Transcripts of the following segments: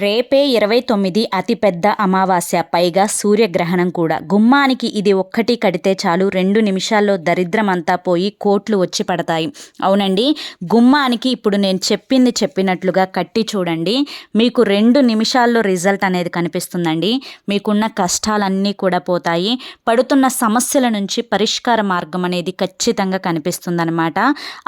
రేపే ఇరవై తొమ్మిది అతిపెద్ద అమావాస్య పైగా సూర్యగ్రహణం కూడా. గుమ్మానికి ఇది ఒక్కటి కడితే చాలు రెండు నిమిషాల్లో దరిద్రమంతా పోయి కోట్లు వచ్చి పడతాయి. అవునండి గుమ్మానికి ఇప్పుడు నేను చెప్పింది చెప్పినట్లుగా కట్టి చూడండి. మీకు రెండు నిమిషాల్లో రిజల్ట్ అనేది కనిపిస్తుందండి. మీకున్న కష్టాలన్నీ కూడా పోతాయి. పడుతున్న సమస్యల నుంచి పరిష్కార మార్గం అనేది ఖచ్చితంగా కనిపిస్తుందన్నమాట.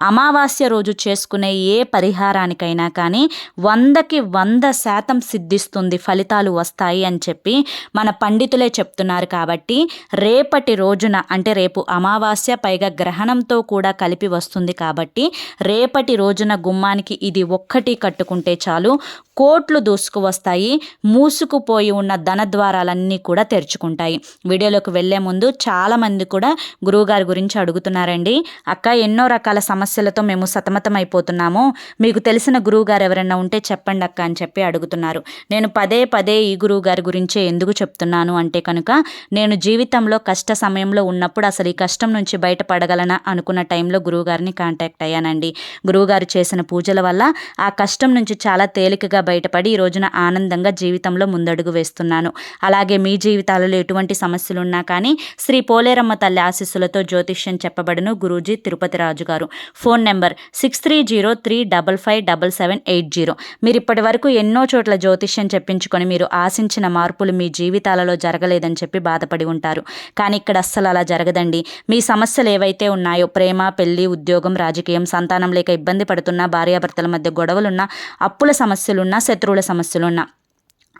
అమావాస్య రోజు చేసుకునే ఏ పరిహారానికైనా కానీ వందకి వంద శాతం ఫలితం సిద్ధిస్తుంది ఫలితాలు వస్తాయి అని చెప్పి మన పండితులే చెప్తున్నారు కాబట్టి రేపటి రోజున అంటే రేపు అమావాస్య పైగా గ్రహణంతో కూడా కలిపి వస్తుంది కాబట్టి రేపటి రోజున గుమ్మానికి ఇది ఒక్కటి కట్టుకుంటే చాలు. కోట్లు దూసుకు వస్తాయి మూసుకుపోయి ఉన్న ధన ద్వారాలన్నీ కూడా తెరుచుకుంటాయి. వీడియోలోకి వెళ్ళే ముందు చాలామంది కూడా గురువుగారి గురించి అడుగుతున్నారండి. అక్క ఎన్నో రకాల సమస్యలతో మేము సతమతం అయిపోతున్నాము మీకు తెలిసిన గురువుగారు ఎవరైనా ఉంటే చెప్పండి అక్క అని చెప్పి అడుగుతున్నారు. నేను పదే పదే ఈ గురువు గారి గురించే ఎందుకు చెప్తున్నాను అంటే కనుక నేను జీవితంలో కష్ట సమయంలో ఉన్నప్పుడు అసలు ఈ కష్టం నుంచి బయటపడగలనా అనుకున్న టైంలో గురువుగారిని కాంటాక్ట్ అయ్యానండి. గురువుగారు చేసిన పూజల వల్ల ఆ కష్టం నుంచి చాలా తేలికగా బయటపడి ఈ రోజున ఆనందంగా జీవితంలో ముందడుగు వేస్తున్నాను. అలాగే మీ జీవితాలలో ఎటువంటి సమస్యలు ఉన్నా కానీ శ్రీ పోలేరమ్మ తల్లి ఆశీస్సులతో జ్యోతిష్యం చెప్పబడును గురూజీ తిరుపతి రాజు గారు. Phone number six three zero three double five double seven eight zero. మీరు ఇప్పటి వరకు ఎన్నో చోట్ల జ్యోతిష్యం చెప్పించుకొని మీరు ఆశించిన మార్పులు మీ జీవితాలలో జరగలేదని చెప్పి బాధపడి ఉంటారు. కానీ ఇక్కడ అస్సలు అలా జరగదండి. మీ సమస్యలు ఏవైతే ఉన్నాయో ప్రేమ పెళ్ళి ఉద్యోగం రాజకీయం సంతానం లేక ఇబ్బంది పడుతున్నా భార్యాభర్తల మధ్య గొడవలున్నా అప్పుల సమస్యలున్నా శత్రువుల సమస్యలున్నా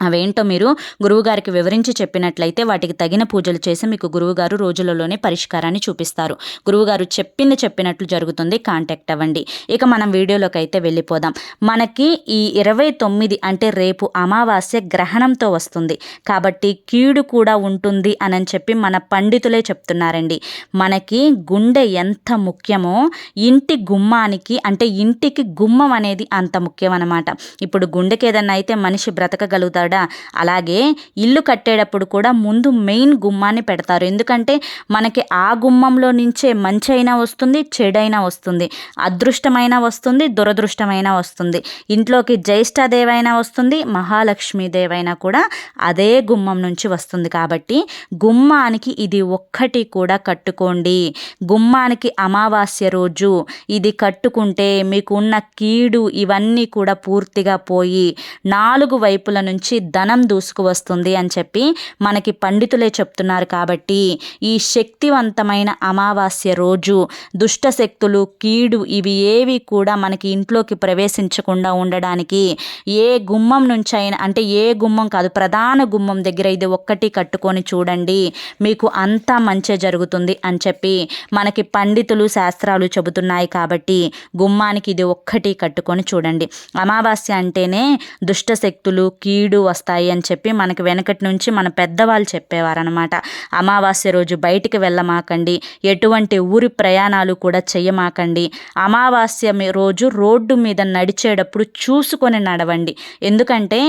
అవేంటో మీరు గురువుగారికి వివరించి చెప్పినట్లయితే వాటికి తగిన పూజలు చేసి మీకు గురువుగారు రోజులలోనే పరిష్కారాన్ని చూపిస్తారు. గురువుగారు చెప్పింది చెప్పినట్లు జరుగుతుంది. కాంటాక్ట్ అవ్వండి. ఇక మనం వీడియోలోకి అయితే వెళ్ళిపోదాం. మనకి ఈ ఇరవై తొమ్మిది అంటే రేపు అమావాస్య గ్రహణంతో వస్తుంది. కాబట్టి కీడు కూడా ఉంటుంది అని చెప్పి మన పండితులే చెప్తున్నారండి. మనకి గుండె ఎంత ముఖ్యమో ఇంటి గుమ్మానికి అంటే ఇంటికి గుమ్మం అనేది అంత ముఖ్యం అనమాట ఇప్పుడు గుండెకి ఏదన్నా అయితే మనిషి బ్రతకగలుగుతాడు కదా అలాగే ఇల్లు కట్టేటప్పుడు కూడా ముందు మెయిన్ గుమ్మాన్ని పెడతారు. ఎందుకంటే మనకి ఆ గుమ్మంలో నుంచే మంచి అయినా వస్తుంది చెడైనా వస్తుంది. అదృష్టమైన వస్తుంది దురదృష్టమైన వస్తుంది. ఇంట్లోకి జ్యేష్ఠదేవైనా వస్తుంది మహాలక్ష్మీదేవైనా కూడా అదే గుమ్మం నుంచి వస్తుంది. కాబట్టి గుమ్మానికి ఇది ఒక్కటి కూడా కట్టుకోండి. గుమ్మానికి అమావాస్య రోజు ఇది కట్టుకుంటే మీకు ఉన్న కీడు ఇవన్నీ కూడా పూర్తిగా పోయి నాలుగు వైపుల నుంచి ధనం దూసుకు వస్తుంది అని చెప్పి మనకి పండితులే చెప్తున్నారు కాబట్టి ఈ శక్తివంతమైన అమావాస్య రోజు దుష్ట శక్తులు కీడు ఇవి ఏవి కూడా మనకి ఇంట్లోకి ప్రవేశించకుండా ఉండడానికి ఏ గుమ్మం నుంచి అయినా అంటే ఏ గుమ్మం కాదు ప్రధాన గుమ్మం దగ్గర ఇది ఒక్కటి కట్టుకొని చూడండి మీకు అంతా మంచి జరుగుతుంది అని చెప్పి మనకి పండితులు శాస్త్రాలు చెబుతున్నాయి కాబట్టి గుమ్మానికి ఇది ఒక్కటి కట్టుకొని చూడండి. అమావాస్య అంటేనే దుష్ట శక్తులు కీడు వస్తాయి అని చెప్పి మనకి వెనకటి నుంచి మన పెద్దవాళ్ళు చెప్పేవారనమాట అమావాస్య రోజు బయటికి వెళ్ళమాకండి. ఎటువంటి ఊరి ప్రయాణాలు కూడా చెయ్యమాకండి. అమావాస్య రోజు రోడ్డు మీద నడిచేటప్పుడు చూసుకొని నడవండి. ఎందుకంటే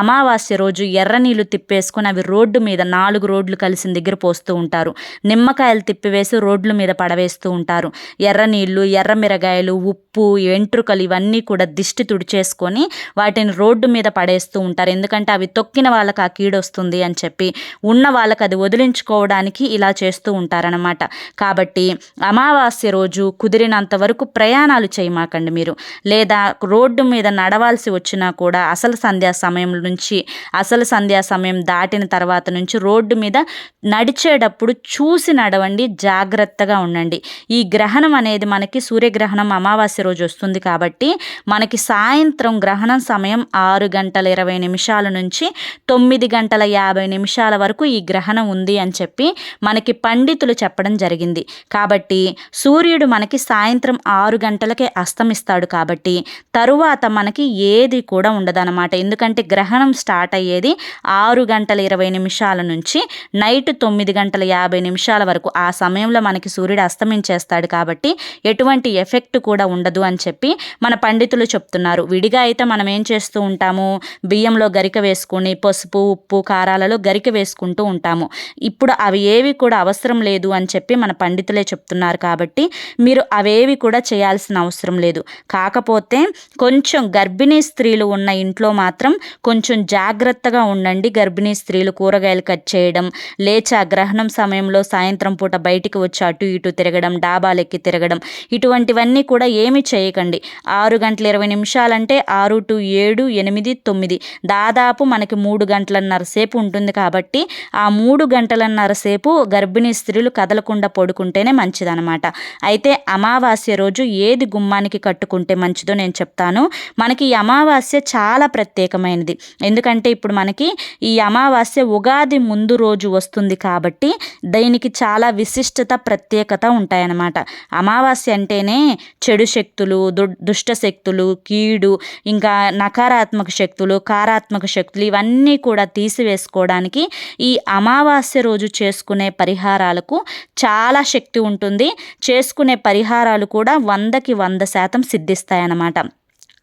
అమావాస్య రోజు ఎర్ర నీళ్ళు తిప్పేసుకొని అవి రోడ్డు మీద నాలుగు రోడ్లు కలిసిన దగ్గర పోస్తూ ఉంటారు. నిమ్మకాయలు తిప్పివేసి రోడ్ల మీద పడవేస్తూ ఉంటారు. ఎర్ర నీళ్ళు ఎర్ర మిరగాయలు ఉప్పు వెంట్రుకలు ఇవన్నీ కూడా దిష్టి తుడిచేసుకొని వాటిని రోడ్డు మీద పడేస్తూ ఉంటారు. ఎందుకంటే అవి తొక్కిన వాళ్ళకి ఆ కీడొస్తుంది అని చెప్పి ఉన్న వాళ్ళకి అది వదిలించుకోవడానికి ఇలా చేస్తూ ఉంటారనమాట కాబట్టి అమావాస్య రోజు కుదిరినంత వరకు ప్రయాణాలు చేయమాకండి మీరు. లేదా రోడ్డు మీద నడవాల్సి వచ్చినా కూడా అసలు సంధ్యా సమయం నుంచి అసలు సంధ్యా సమయం దాటిన తర్వాత నుంచి రోడ్డు మీద నడిచేటప్పుడు చూసి నడవండి జాగ్రత్తగా ఉండండి. ఈ గ్రహణం అనేది మనకి సూర్యగ్రహణం అమావాస్య రోజు వస్తుంది కాబట్టి మనకి సాయంత్రం గ్రహణం సమయం ఆరు గంటల ఇరవై నిమిషాల నుంచి నుంచి తొమ్మిది గంటల యాభై నిమిషాల వరకు ఈ గ్రహణం ఉంది అని చెప్పి మనకి పండితులు చెప్పడం జరిగింది. కాబట్టి సూర్యుడు మనకి సాయంత్రం ఆరు గంటలకే అస్తమిస్తాడు కాబట్టి తరువాత మనకి ఏది కూడా ఉండదన్నమాట. ఎందుకంటే గ్రహణం స్టార్ట్ అయ్యేది ఆరు గంటల ఇరవై నిమిషాల నుంచి నైట్ తొమ్మిది గంటల యాభై నిమిషాల వరకు ఆ సమయంలో మనకి సూర్యుడు అస్తమించేస్తాడు కాబట్టి ఎటువంటి ఎఫెక్ట్ కూడా ఉండదు అని చెప్పి మన పండితులు చెప్తున్నారు. విడిగా అయితే మనం ఏం చేస్తూ ఉంటాము? బియ్యంలో గరిక గరిక వేసుకొని పసుపు ఉప్పు కారాలలో గరిక వేసుకుంటూ ఉంటాము. ఇప్పుడు అవి ఏవి కూడా అవసరం లేదు అని చెప్పి మన పండితులే చెప్తున్నారు కాబట్టి మీరు అవేవి కూడా చేయాల్సిన అవసరం లేదు. కాకపోతే కొంచెం గర్భిణీ స్త్రీలు ఉన్న ఇంట్లో మాత్రం కొంచెం జాగ్రత్తగా ఉండండి. గర్భిణీ స్త్రీలు కూరగాయలు కట్ చేయడం లేచా గ్రహణం సమయంలో సాయంత్రం పూట బయటికి వచ్చి అటు ఇటు తిరగడం డాబాలెక్కి తిరగడం ఇటువంటివన్నీ కూడా ఏమి చేయకండి. ఆరు గంటల ఇరవై నిమిషాలంటే ఆరు టు ఏడు ఎనిమిది తొమ్మిది. దాదాపు మనకి మూడు గంటలన్నర సేపు ఉంటుంది కాబట్టి ఆ మూడు గంటలన్నర సేపు గర్భిణీ స్త్రీలు కదలకుండా పడుకుంటేనే మంచిదనమాట అయితే అమావాస్య రోజు ఏది గుమ్మానికి కట్టుకుంటే మంచిదో నేను చెప్తాను. మనకి ఈ అమావాస్య చాలా ప్రత్యేకమైనది. ఎందుకంటే ఇప్పుడు మనకి ఈ అమావాస్య ఉగాది ముందు రోజు వస్తుంది కాబట్టి దీనికి చాలా విశిష్టత ప్రత్యేకత ఉంటాయన్నమాట. అమావాస్య అంటేనే చెడు శక్తులు దుష్ట శక్తులు కీడు ఇంకా నకారాత్మక శక్తులు కారాత్మక శక్తులు ఇవన్నీ కూడా తీసివేసుకోవడానికి ఈ అమావాస్య రోజు చేసుకునే పరిహారాలకు చాలా శక్తి ఉంటుంది. చేసుకునే పరిహారాలు కూడా వందకి వంద శాతం సిద్ధిస్తాయన్నమాట.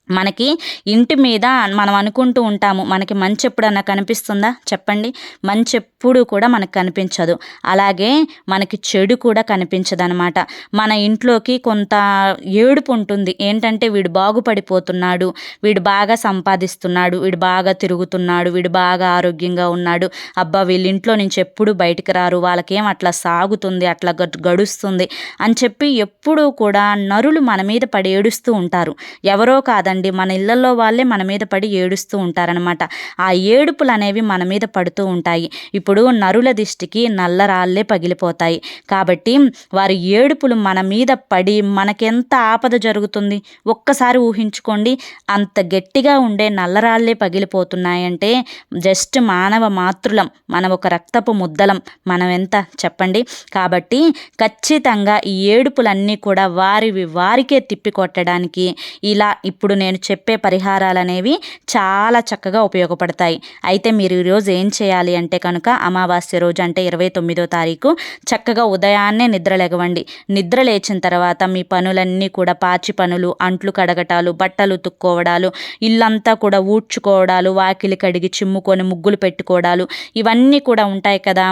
మనకి ఇంటి మీద మనం అనుకుంటూ ఉంటాము మనకి మంచి ఎప్పుడన్నా కనిపిస్తుందా? చెప్పండి. మంచి ఎప్పుడు కూడా మనకు కనిపించదు. అలాగే మనకి చెడు కూడా కనిపించదు అనమాట మన ఇంట్లోకి కొంత ఏడుపు ఉంటుంది. ఏంటంటే వీడు బాగుపడిపోతున్నాడు వీడు బాగా సంపాదిస్తున్నాడు వీడు బాగా తిరుగుతున్నాడు వీడు బాగా ఆరోగ్యంగా ఉన్నాడు. అబ్బా వీళ్ళింట్లో నుంచి ఎప్పుడు బయటికి రారు వాళ్ళకేం అట్లా సాగుతుంది అట్లా గడుస్తుంది అని చెప్పి ఎప్పుడూ కూడా నరులు మన మీద పడి ఏడుస్తూ ఉంటారు. ఎవరో కాదని కదండి. మన ఇళ్ళలో వాళ్ళే మన మీద పడి ఏడుస్తూ ఉంటారనమాట ఆ ఏడుపులు అనేవి మన మీద పడుతూ ఉంటాయి. ఇప్పుడు నరుల దిష్టికి నల్ల రాళ్ళే పగిలిపోతాయి. కాబట్టి వారి ఏడుపులు మన మీద పడి మనకెంత ఆపద జరుగుతుంది? ఒక్కసారి ఊహించుకోండి. అంత గట్టిగా ఉండే నల్లరాళ్ళే పగిలిపోతున్నాయంటే జస్ట్ మానవ మాతృలం మన ఒక రక్తపు ముద్దలం. మనం ఎంత? చెప్పండి. కాబట్టి ఖచ్చితంగా ఈ ఏడుపులన్నీ కూడా వారివి వారికే తిప్పికొట్టడానికి ఇలా ఇప్పుడు నేను చెప్పే పరిహారాలు అనేవి చాలా చక్కగా ఉపయోగపడతాయి. అయితే మీరు ఈరోజు ఏం చేయాలి అంటే కనుక అమావాస్య రోజు అంటే ఇరవై తొమ్మిదో తారీఖు చక్కగా ఉదయాన్నే నిద్ర లేగవండి నిద్ర లేచిన తర్వాత మీ పనులన్నీ కూడా పాచి పనులు అంట్లు కడగటాలు బట్టలు తుక్కోవడాలు ఇల్లంతా కూడా ఊడ్చుకోవడాలు వాకిలి కడిగి చిమ్ముకొని ముగ్గులు పెట్టుకోవడాలు ఇవన్నీ కూడా ఉంటాయి కదా.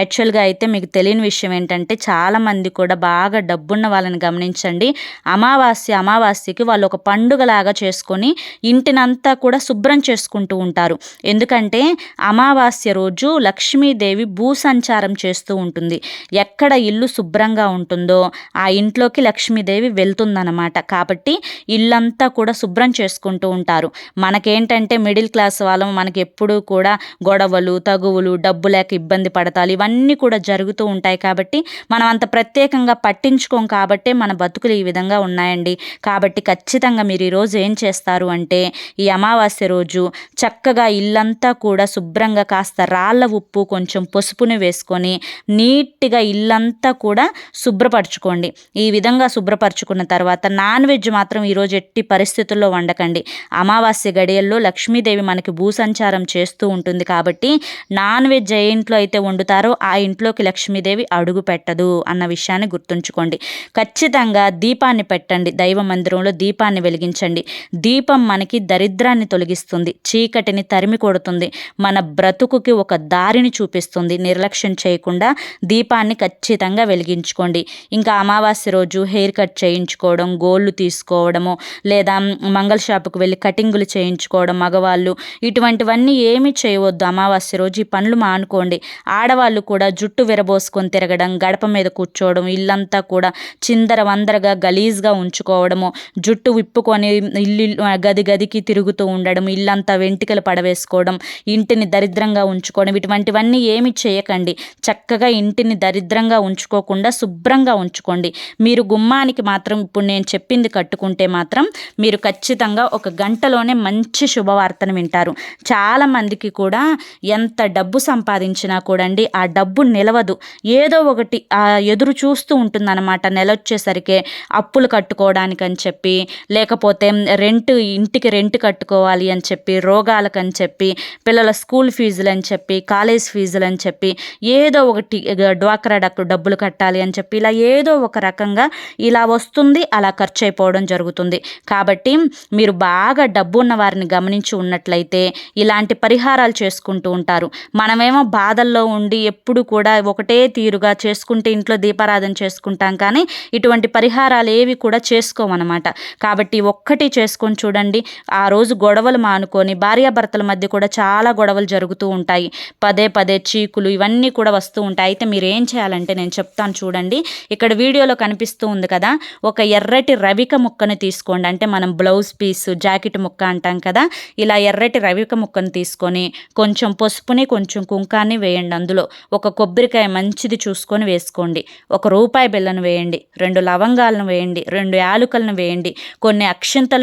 యాక్చువల్గా అయితే మీకు తెలియని విషయం ఏంటంటే చాలామంది కూడా బాగా డబ్బున్న వాళ్ళని గమనించండి. అమావాస్య అమావాస్యకి వాళ్ళు ఒక పండుగలాగా చేసుకొని ఇంటినంతా కూడా శుభ్రం చేసుకుంటూ ఉంటారు. ఎందుకంటే అమావాస్య రోజు లక్ష్మీదేవి భూసంచారం చేస్తూ ఉంటుంది. ఎక్కడ ఇల్లు శుభ్రంగా ఉంటుందో ఆ ఇంట్లోకి లక్ష్మీదేవి వెళ్తుందన్నమాట. కాబట్టి ఇల్లంతా కూడా శుభ్రం చేసుకుంటూ ఉంటారు. మనకేంటంటే మిడిల్ క్లాస్ వాళ్ళం మనకి ఎప్పుడూ కూడా గొడవలు తగువులు డబ్బు లేక ఇబ్బంది పడతాలు ఇవన్నీ కూడా జరుగుతూ ఉంటాయి కాబట్టి మనం అంత ప్రత్యేకంగా పట్టించుకోం కాబట్టే మన బతుకులు ఈ విధంగా ఉన్నాయండి. కాబట్టి ఖచ్చితంగా మీరు ఈరోజు ఏం ఏం చేస్తారు అంటే ఈ అమావాస్య రోజు చక్కగా ఇల్లంతా కూడా శుభ్రంగా కాస్త రాళ్ళ ఉప్పు కొంచెం పసుపుని వేసుకొని నీట్గా ఇల్లంతా కూడా శుభ్రపరచుకోండి. ఈ విధంగా శుభ్రపరచుకున్న తర్వాత నాన్ వెజ్ మాత్రం ఈరోజు ఎట్టి పరిస్థితుల్లో వండకండి. అమావాస్య గడియల్లో లక్ష్మీదేవి మనకి భూసంచారం చేస్తూ ఉంటుంది కాబట్టి నాన్ వెజ్ ఏ ఇంట్లో అయితే వండుతారో ఆ ఇంట్లోకి లక్ష్మీదేవి అడుగు పెట్టదు అన్న విషయాన్ని గుర్తుంచుకోండి. ఖచ్చితంగా దీపాన్ని పెట్టండి. దైవ మందిరంలో దీపాన్ని వెలిగించండి. దీపం మనకి దరిద్రాన్ని తొలగిస్తుంది చీకటిని తరిమి కొడుతుంది మన బ్రతుకుకి ఒక దారిని చూపిస్తుంది. నిర్లక్ష్యం చేయకుండా దీపాన్ని ఖచ్చితంగా వెలిగించుకోండి. ఇంకా అమావాస్య రోజు హెయిర్ కట్ చేయించుకోవడం గోళ్ళు తీసుకోవడము లేదా మంగళ షాపుకు వెళ్ళి కటింగులు చేయించుకోవడం మగవాళ్ళు ఇటువంటివన్నీ ఏమీ చేయవద్దు. అమావాస్య రోజు ఈ పనులు మానుకోండి. ఆడవాళ్ళు కూడా జుట్టు విరబోసుకొని తిరగడం గడప మీద కూర్చోవడం ఇల్లంతా కూడా చిందర వందరగా గలీజ్గా ఉంచుకోవడము జుట్టు విప్పుకొని ఇల్లు గది గదికి తిరుగుతూ ఉండడం ఇల్లంతా వెంటికలు పడవేసుకోవడం ఇంటిని దరిద్రంగా ఉంచుకోవడం ఇటువంటివన్నీ ఏమి చేయకండి. చక్కగా ఇంటిని దరిద్రంగా ఉంచుకోకుండా శుభ్రంగా ఉంచుకోండి. మీరు గుమ్మానికి మాత్రం ఇప్పుడు నేను చెప్పింది కట్టుకుంటే మాత్రం మీరు ఖచ్చితంగా ఒక గంటలోనే మంచి శుభవార్తను వింటారు. చాలామందికి కూడా ఎంత డబ్బు సంపాదించినా కూడండి ఆ డబ్బు నిలవదు. ఏదో ఒకటి ఎదురు చూస్తూ ఉంటుందన్నమాట నెల వచ్చేసరికి అప్పులు కట్టుకోవడానికి అని చెప్పి లేకపోతే రెంట్ ఇంటికి రెంట్ కట్టుకోవాలి అని చెప్పి రోగాలకని చెప్పి పిల్లల స్కూల్ ఫీజులు అని చెప్పి కాలేజ్ ఫీజులు అని చెప్పి ఏదో ఒకటి డ్వాక్రా డబ్బు డబ్బులు కట్టాలి అని చెప్పి ఇలా ఏదో ఒక రకంగా ఇలా వస్తుంది అలా ఖర్చు అయిపోవడం జరుగుతుంది. కాబట్టి మీరు బాగా డబ్బు ఉన్న వారిని గమనించి ఉన్నట్లయితే ఇలాంటి పరిహారాలు చేసుకుంటూ ఉంటారు. మనమేమో బాధల్లో ఉండి ఎప్పుడు కూడా ఒకటే తీరుగా చేసుకుంటే ఇంట్లో దీపారాధన చేసుకుంటాం కానీ ఇటువంటి పరిహారాలు ఏవి కూడా చేసుకోమన్నమాట. కాబట్టి ఒక్కటి చేసుకొని చూడండి. ఆ రోజు గొడవలు మానుకొని భార్యాభర్తల మధ్య కూడా చాలా గొడవలు జరుగుతూ ఉంటాయి. పదే పదే చీకులు ఇవన్నీ కూడా వస్తూ ఉంటాయి. అయితే మీరు ఏం చేయాలంటే నేను చెప్తాను చూడండి. ఇక్కడ వీడియోలో కనిపిస్తూ ఉంది కదా ఒక ఎర్రటి రవిక ముక్కను తీసుకోండి. అంటే మనం బ్లౌజ్ పీస్ జాకెట్ ముక్క అంటాం కదా ఇలా ఎర్రటి రవిక ముక్కను తీసుకొని కొంచెం పసుపుని కొంచెం కుంకాన్ని వేయండి అందులో. ఒక కొబ్బరికాయ మంచిది చూసుకొని వేసుకోండి. ఒక రూపాయి బిళ్ళను వేయండి. రెండు లవంగాలను వేయండి. రెండు యాలుకలను వేయండి. కొన్ని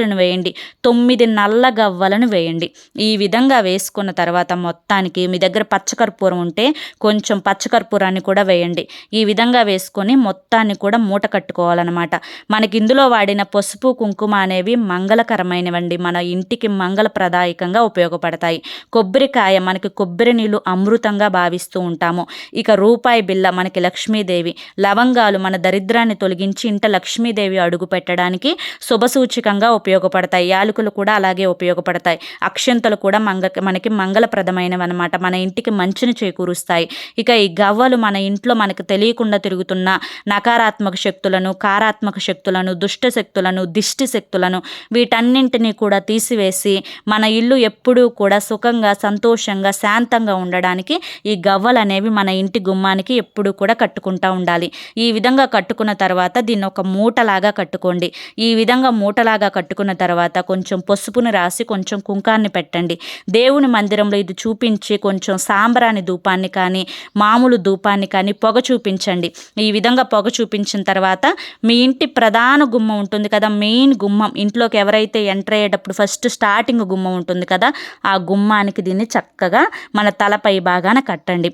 గవ్వలను వేయండి. తొమ్మిది నల్ల గవ్వలను వేయండి. ఈ విధంగా వేసుకున్న తర్వాత మొత్తానికి మీ దగ్గర పచ్చకర్పూరం ఉంటే కొంచెం పచ్చకర్పూరాన్ని కూడా వేయండి. ఈ విధంగా వేసుకొని మొత్తాన్ని కూడా మూట కట్టుకోవాలన్నమాట. మనకి ఇందులో వాడిన పసుపు కుంకుమ అనేవి మంగళకరమైనవండి. మన ఇంటికి మంగళప్రదాయకంగా ఉపయోగపడతాయి. కొబ్బరికాయ మనకి కొబ్బరి నీళ్ళు అమృతంగా భావిస్తూ ఉంటాము. ఇక రూపాయి బిల్ల మనకి లక్ష్మీదేవి. లవంగాలు మన దరిద్రాన్ని తొలగించి ఇంట లక్ష్మీదేవి అడుగు పెట్టడానికి శుభసూచికంగా ఉపయోగ ఉపయోగపడతాయి. యాలకులు కూడా అలాగే ఉపయోగపడతాయి. అక్షంతలు కూడా మంగ మనకి మంగళప్రదమైనవి అనమాట మన ఇంటికి మంచిని చేకూరుస్తాయి. ఇక ఈ గవ్వలు మన ఇంట్లో మనకు తెలియకుండా తిరుగుతున్న నకారాత్మక శక్తులను కారాత్మక శక్తులను దుష్ట శక్తులను దిష్టి శక్తులను వీటన్నింటినీ కూడా తీసివేసి మన ఇల్లు ఎప్పుడూ కూడా సుఖంగా సంతోషంగా శాంతంగా ఉండడానికి ఈ గవ్వలు అనేవి మన ఇంటి గుమ్మానికి ఎప్పుడూ కూడా కట్టుకుంటూ ఉండాలి. ఈ విధంగా కట్టుకున్న తర్వాత దీన్ని ఒక మూటలాగా కట్టుకోండి. ఈ విధంగా మూటలాగా కట్టుకున్న తర్వాత కొంచెం పసుపుని రాసి కొంచెం కుంకాన్ని పెట్టండి. దేవుని మందిరంలో ఇది చూపించి కొంచెం సాంబ్రాని ధూపాన్ని కానీ మామూలు ధూపాన్ని కానీ పొగ చూపించండి. ఈ విధంగా పొగ చూపించిన తర్వాత మీ ఇంటి ప్రధాన గుమ్మం ఉంటుంది కదా మెయిన్ గుమ్మం. ఇంట్లోకి ఎవరైతే ఎంటర్ అయ్యేటప్పుడు ఫస్ట్ స్టార్టింగ్ గుమ్మం ఉంటుంది కదా ఆ గుమ్మానికి దీన్ని చక్కగా మన తలపై భాగాన కట్టండి.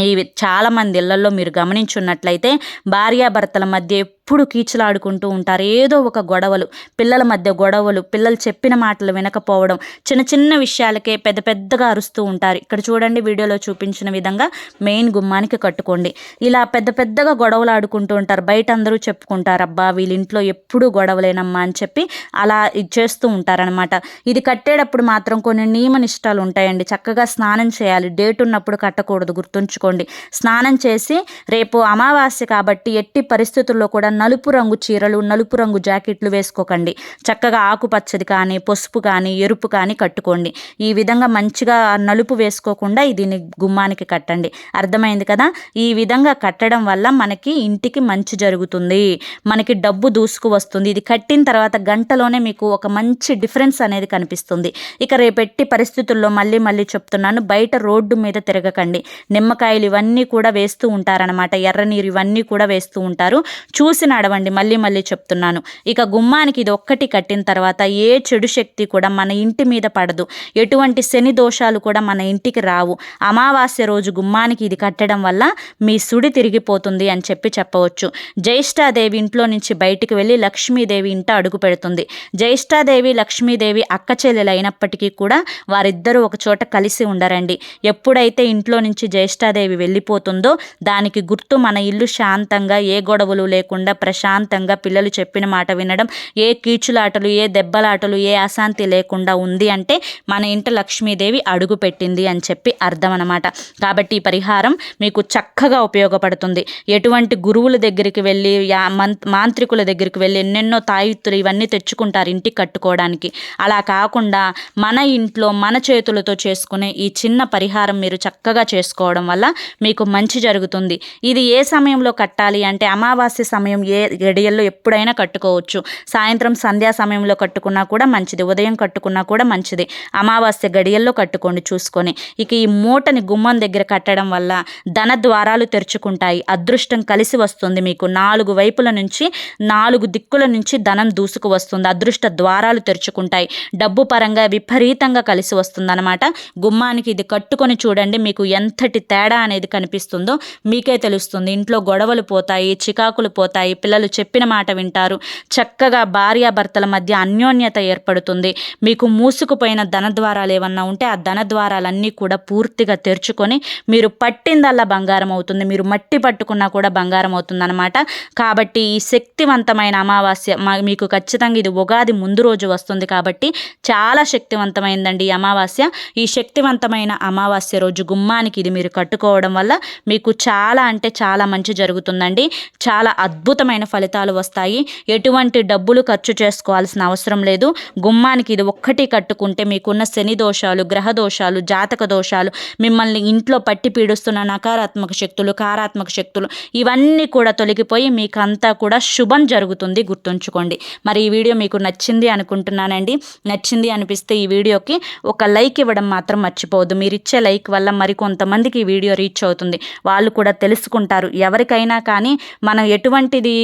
ఇవి చాలామంది ఇళ్ళలో మీరు గమనించున్నట్లయితే భార్యాభర్తల మధ్య ఎప్పుడు కీచులాడుకుంటూ ఉంటారు. ఏదో ఒక గొడవలు పిల్లల మధ్య గొడవలు పిల్లలు చెప్పిన మాటలు వినకపోవడం చిన్న చిన్న విషయాలకే పెద్ద పెద్దగా అరుస్తూ ఉంటారు. ఇక్కడ చూడండి వీడియోలో చూపించిన విధంగా మెయిన్ గుమ్మానికి కట్టుకోండి. ఇలా పెద్ద పెద్దగా గొడవలు ఆడుకుంటూ ఉంటారు. బయట అందరూ చెప్పుకుంటారు అబ్బా వీళ్ళింట్లో ఎప్పుడూ గొడవలేనమ్మా అని చెప్పి అలా ఇది చేస్తూ ఉంటారనమాట ఇది కట్టేటప్పుడు మాత్రం కొన్ని నియమ నిష్టాలు ఉంటాయండి. చక్కగా స్నానం చేయాలి. డేట్ ఉన్నప్పుడు కట్టకూడదు గుర్తుంచుకోండి. స్నానం చేసి రేపు అమావాస్య కాబట్టి ఎట్టి పరిస్థితుల్లో కూడా నలుపు రంగు చీరలు నలుపు రంగు జాకెట్లు వేసుకోకండి. చక్కగా ఆకుపచ్చది కానీ పసుపు కానీ ఎరుపు కానీ కట్టుకోండి. ఈ విధంగా మంచిగా నలుపు వేసుకోకుండా దీన్ని గుమ్మానికి కట్టండి. అర్థమైంది కదా? ఈ విధంగా కట్టడం వల్ల మనకి ఇంటికి మంచి జరుగుతుంది. మనకి డబ్బు దూసుకు వస్తుంది. ఇది కట్టిన తర్వాత గంటలోనే మీకు ఒక మంచి డిఫరెన్స్ అనేది కనిపిస్తుంది. ఇక రేపెట్టి పరిస్థితుల్లో మళ్ళీ మళ్ళీ చెప్తున్నాను బయట రోడ్డు మీద తిరగకండి. నిమ్మకాయలు ఇవన్నీ కూడా వేస్తూ ఉంటారనమాట ఎర్ర నీరు ఇవన్నీ కూడా వేస్తూ ఉంటారు. చూసి నడవండి మళ్ళీ మళ్ళీ చెప్తున్నాను. ఇక గుమ్మానికి ఇది ఒక్కటి కట్టిన తర్వాత ఏ చెడు శక్తి కూడా మన ఇంటి మీద పడదు. ఎటువంటి శని దోషాలు కూడా మన ఇంటికి రావు. అమావాస్య రోజు గుమ్మానికి ఇది కట్టడం వల్ల మీ సుడి తిరిగిపోతుంది అని చెప్పి చెప్పవచ్చు. జ్యేష్ఠాదేవి ఇంట్లో నుంచి బయటికి వెళ్ళి లక్ష్మీదేవి ఇంట అడుగు పెడుతుంది. జ్యేష్ఠాదేవి లక్ష్మీదేవి అక్క చెల్లెలు అయినప్పటికీ కూడా వారిద్దరూ ఒక చోట కలిసి ఉండరండి. ఎప్పుడైతే ఇంట్లో నుంచి జ్యేష్ఠాదేవి వెళ్ళిపోతుందో దానికి గుర్తు మన ఇల్లు శాంతంగా ఏ గొడవలు లేకుండా ప్రశాంతంగా పిల్లలు చెప్పిన మాట వినడం ఏ కీచులాటలు ఏ దెబ్బలాటలు ఏ అశాంతి లేకుండా ఉంది అంటే మన ఇంట లక్ష్మీదేవి అడుగు పెట్టింది అని చెప్పి అర్థం అనమాట కాబట్టి ఈ పరిహారం మీకు చక్కగా ఉపయోగపడుతుంది. ఎటువంటి గురువుల దగ్గరికి వెళ్ళి మంత్ మాంత్రికుల దగ్గరికి వెళ్ళి ఎన్నెన్నో తాయిత్తులు ఇవన్నీ తెచ్చుకుంటారు ఇంటికి కట్టుకోవడానికి. అలా కాకుండా మన ఇంట్లో మన చేతులతో చేసుకునే ఈ చిన్న పరిహారం మీరు చక్కగా చేసుకోవడం వల్ల మీకు మంచి జరుగుతుంది. ఇది ఏ సమయంలో కట్టాలి అంటే అమావాస్య సమయం ఏ గడియల్లో ఎప్పుడైనా కట్టుకోవచ్చు. సాయంత్రం సంధ్యా సమయంలో కట్టుకున్నా కూడా మంచిది. ఉదయం కట్టుకున్నా కూడా మంచిది. అమావాస్య గడియల్లో కట్టుకోండి చూసుకొని. ఇక ఈ మూటని గుమ్మం దగ్గర కట్టడం వల్ల ధన ద్వారాలు తెరుచుకుంటాయి. అదృష్టం కలిసి వస్తుంది మీకు. నాలుగు వైపుల నుంచి నాలుగు దిక్కుల నుంచి ధనం దూసుకు వస్తుంది. అదృష్ట ద్వారాలు తెరుచుకుంటాయి. డబ్బు పరంగా విపరీతంగా కలిసి వస్తుంది అనమాట గుమ్మానికి ఇది కట్టుకొని చూడండి. మీకు ఎంతటి తేడా అనేది కనిపిస్తుందో మీకే తెలుస్తుంది. ఇంట్లో గొడవలు పోతాయి చికాకులు పోతాయి పిల్లలు చెప్పిన మాట వింటారు. చక్కగా భార్యాభర్తల మధ్య అన్యోన్యత ఏర్పడుతుంది. మీకు మూసుకుపోయిన ధన ద్వారాలు ఏమన్నా ఉంటే ఆ ధన ద్వారాలన్నీ కూడా పూర్తిగా తెరుచుకొని మీరు పట్టిందల్లా బంగారం అవుతుంది. మీరు మట్టి పట్టుకున్నా కూడా బంగారం అవుతుంది అనమాట కాబట్టి ఈ శక్తివంతమైన అమావాస్య మీకు ఖచ్చితంగా ఇది ఉగాది ముందు రోజు వస్తుంది కాబట్టి చాలా శక్తివంతమైందండి ఈ అమావాస్య. ఈ శక్తివంతమైన అమావాస్య రోజు గుమ్మానికి ఇది మీరు చేసుకోవడం వల్ల మీకు చాలా అంటే చాలా మంచి జరుగుతుందండి. చాలా అద్భుతమైన ఫలితాలు వస్తాయి. ఎటువంటి డబ్బులు ఖర్చు చేసుకోవాల్సిన అవసరం లేదు. గుమ్మానికి ఇది ఒక్కటి కట్టుకుంటే మీకున్న శని దోషాలు గ్రహ దోషాలు జాతక దోషాలు మిమ్మల్ని ఇంట్లో పట్టి పీడుస్తున్న నకారాత్మక శక్తులు కారాత్మక శక్తులు ఇవన్నీ కూడా తొలగిపోయి మీకు అంతా కూడా శుభం జరుగుతుంది గుర్తుంచుకోండి. మరి ఈ వీడియో మీకు నచ్చింది అనుకుంటున్నానండి. నచ్చింది అనిపిస్తే ఈ వీడియోకి ఒక లైక్ ఇవ్వడం మాత్రం మర్చిపోవద్దు. మీరు ఇచ్చే లైక్ వల్ల మరి కొంతమందికి ఈ వీడియో రీచ్ అవుతుంది. వాళ్ళు కూడా తెలుసుకుంటారు. ఎవరికైనా కానీ మనం ఎటువంటిది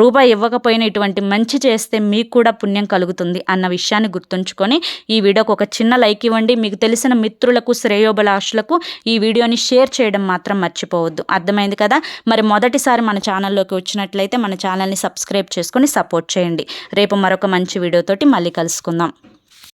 రూపాయి ఇవ్వకపోయినా ఇటువంటి మంచి చేస్తే మీకు కూడా పుణ్యం కలుగుతుంది అన్న విషయాన్ని గుర్తుంచుకొని ఈ వీడియోకి ఒక చిన్న లైక్ ఇవ్వండి. మీకు తెలిసిన మిత్రులకు శ్రేయోభిలాషులకు ఈ వీడియోని షేర్ చేయడం మాత్రం మర్చిపోవద్దు. అర్థమైంది కదా? మరి మొదటిసారి మన ఛానల్లోకి వచ్చినట్లయితే మన ఛానల్ని సబ్స్క్రైబ్ చేసుకొని సపోర్ట్ చేయండి. రేపు మరొక మంచి వీడియోతోటి మళ్ళీ కలుసుకుందాం.